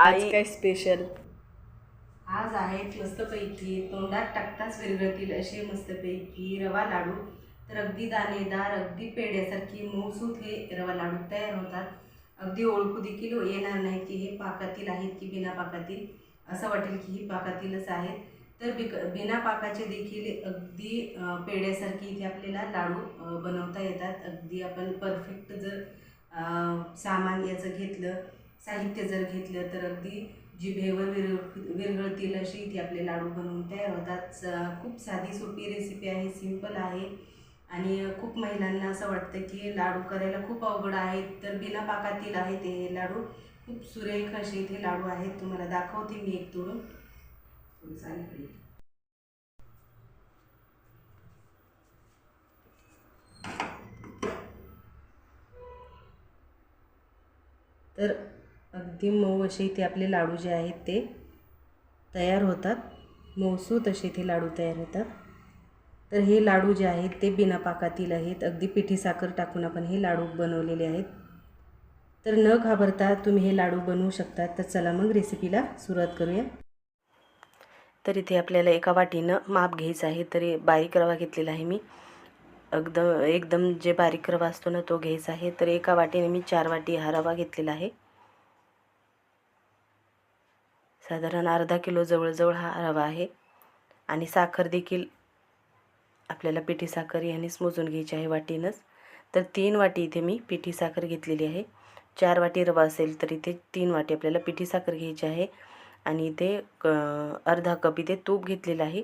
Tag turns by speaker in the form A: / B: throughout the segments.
A: आज काय स्पेशल
B: आज आहेत मस्तपैकी तोंडात टाकताच विरघळतील असे मस्तपैकी रवा लाडू. तर अगदी दाणेदार अगदी पेड्यासारखी मऊसूत हे रवा लाडू तयार होतात. अगदी ओळखू देखील येणार नाही की हे पाकातील आहेत की बिना पाकातील. असं वाटेल की ही पाकातीलच आहेत. तर बिक बिना पाकाचे देखील अगदी पेड्यासारखी इथे आपल्याला लाडू बनवता येतात. अगदी आपण परफेक्ट जर सामान याचं घेतलं साहित्य जर घेतलं तर अगदी जिभेवर विरघ विरघळतील अशी इथे आपले लाडू बनवून तयार होतात. खूप साधी सोपी रेसिपी आहे सिंपल आहे. आणि खूप महिलांना असं वाटतं की लाडू करायला खूप अवघड आहेत तर बिना पाकातील आहेत हे लाडू. खूप सुरेख असे इथे लाडू आहेत. तुम्हाला दाखवते मी एक तोडून. तर अगदी मऊ असे इथे आपले लाडू जे आहेत ते तयार होतात. मऊसूत असे इथे लाडू तयार होतात. तर हे लाडू जे आहेत ते बिना पाकातील आहेत. अगदी पिठी साखर टाकून आपण हे लाडू बनवलेले आहेत. तर न घाबरता तुम्ही हे लाडू बनवू शकता. तर चला मग रेसिपीला सुरुवात करूया.
C: तर इथे आपल्याला एका वाटीनं माप घ्यायचं आहे. तरी बारीक रवा घेतलेला आहे मी. अगदम एकदम जे बारीक रवा असतो ना तो घ्यायचा आहे. तर एका वाटीने मी चार वाटी हा रवा घेतलेला आहे. साधारण अर्धा किलो जवळजवळ हा रवा आहे. आणि साखर देखील आपल्याला पिठी साखर यानेच मोजून घ्यायची आहे वाटीनंच. तर तीन वाटी इथे मी पिठी साखर घेतलेली आहे. चार वाटी रवा असेल तर इथे तीन वाटी आपल्याला पिठी साखर घ्यायची आहे. आणि इथे क अर्धा कप इथे तूप घेतलेलं आहे.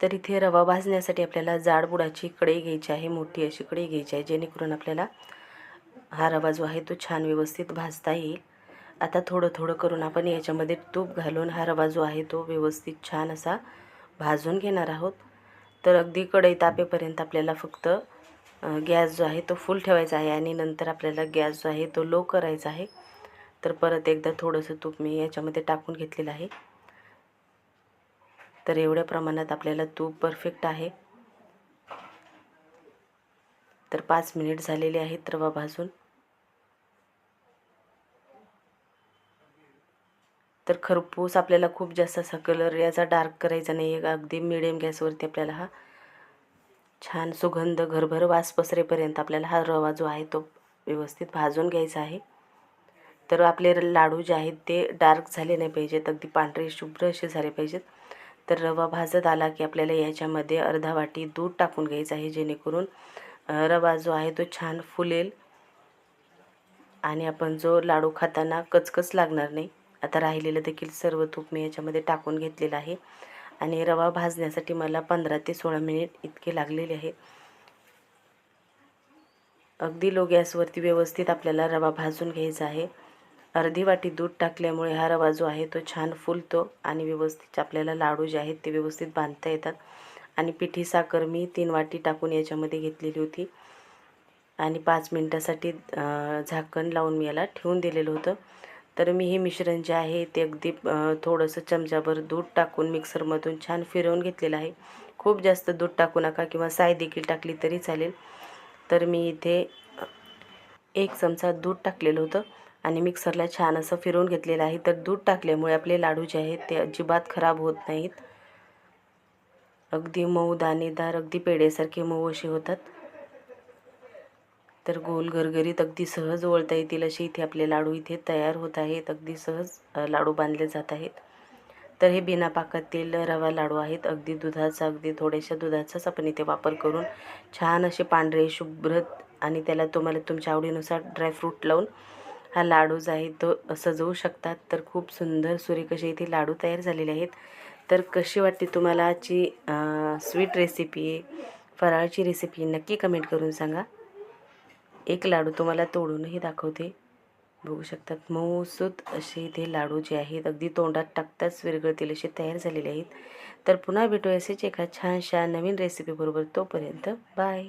C: तर इथे रवा भाजण्यासाठी आपल्याला जाड बुडाची कढई घ्यायची आहे मोठी अशी कढई घ्यायची आहे जेणेकरून आपल्याला हा रवा जो आहे तो छान व्यवस्थित भाजता येईल. आता थोडं थोडं करून आपण याच्यामध्ये तूप घालून हा रवा जो आहे तो व्यवस्थित छान असा भाजून घेणार आहोत. तर अगदी कढई तापेपर्यंत आपल्याला फक्त गॅस जो आहे तो फुल ठेवायचा आहे आणि नंतर आपल्याला गॅस जो आहे तो लो करायचा आहे. तर परत एकदा थोडंसं तूप मी याच्यामध्ये टाकून घेतलेलं आहे. तर एवढ्या प्रमाणात आपल्याला तूप परफेक्ट आहे. तर पाच मिनिट झालेले आहेत रवा भाजून. तर खरपूस आपल्याला खूप जास्त असा कलर याचा डार्क करायचा नाही. आहे अगदी मिडियम गॅसवरती आपल्याला हा छान सुगंध घरभर वास पसरेपर्यंत आपल्याला हा रवा जो आहे तो व्यवस्थित भाजून घ्यायचा आहे. तर आपले लाडू जे आहेत ते डार्क झाले नाही पाहिजेत. अगदी पांढरे शुभ्र असे झाले पाहिजेत. तर रवा भाजत आला की आपल्याला याच्यामध्ये अर्धा वाटी दूध टाकून घ्यायचं आहे. जेणेकरून रवा जो आहे तो छान फुलेल आणि आपण जो लाडू खाताना कचकच लागणार नाही. आता राहिलेलं देखील सर्व तूप मी याच्यामध्ये टाकून घेतलेलं आहे. आणि रवा भाजण्यासाठी मला पंधरा ते सोळा मिनिट इतके लागलेले आहे. अगदी लो गॅसवरती व्यवस्थित आपल्याला रवा भाजून घ्यायचा आहे. अर्धी वाटी दूध टाकल्यामुळे हा रवा जो आहे तो छान फुलतो आणि व्यवस्थित आपल्याला लाडू जे आहेत ते व्यवस्थित बांधता येतात. आणि पिठी साखर मी तीन वाटी टाकून याच्यामध्ये घेतलेली होती. आणि पाच मिनटासाठी झाकण लावून मी याला ठेवून दिलेलं होतं. तर मी हे मिश्रण जे आहे ते अगदी थोडंसं चमचाभर दूध टाकून मिक्सरमधून छान फिरवून घेतलेलं आहे. खूप जास्त दूध टाकू नका किंवा साय देखील टाकली तरी चालेल. तर मी इथे एक चमचा दूध टाकलेलं होतं आणि मिक्सरला छान असं फिरवून घेतलेलं आहे. तर दूध टाकल्यामुळे आपले लाडू जे आहेत ते अजिबात खराब होत नाहीत. अगदी मऊ दाणेदार अगदी पेढेसारखे मऊ असे होतात. तर गोल घरघरीत अगदी सहज वळता येतील असे इथे आपले लाडू इथे तयार होत आहेत. अगदी सहज लाडू बांधले जात आहेत. तर हे बिना पाकातील रवा लाडू आहेत. अगदी दुधाचा अगदी थोड्याशा दुधाचाच आपण इथे वापर करून छान असे पांढरे शुभ्र आणि त्याला तुम्हाला तुमच्या आवडीनुसार ड्रायफ्रूट लावून हा लाडू जो आहे तो सजवू शकतात. तर खूप सुंदर सुरेख असे इथे लाडू तयार झालेले आहेत. तर कशी वाटते तुम्हाला आजची स्वीट रेसिपी फराळची रेसिपी नक्की कमेंट करून सांगा. एक लाडू तुम्हाला तोडूनही दाखवते. बघू शकतात मऊसूत असे इथे लाडू जे आहेत अगदी तोंडात टाकताच विरघळतील असे तयार झालेले आहेत. तर पुन्हा भेटूया असेच एका छानशा नवीन रेसिपीबरोबर तोपर्यंत. बाय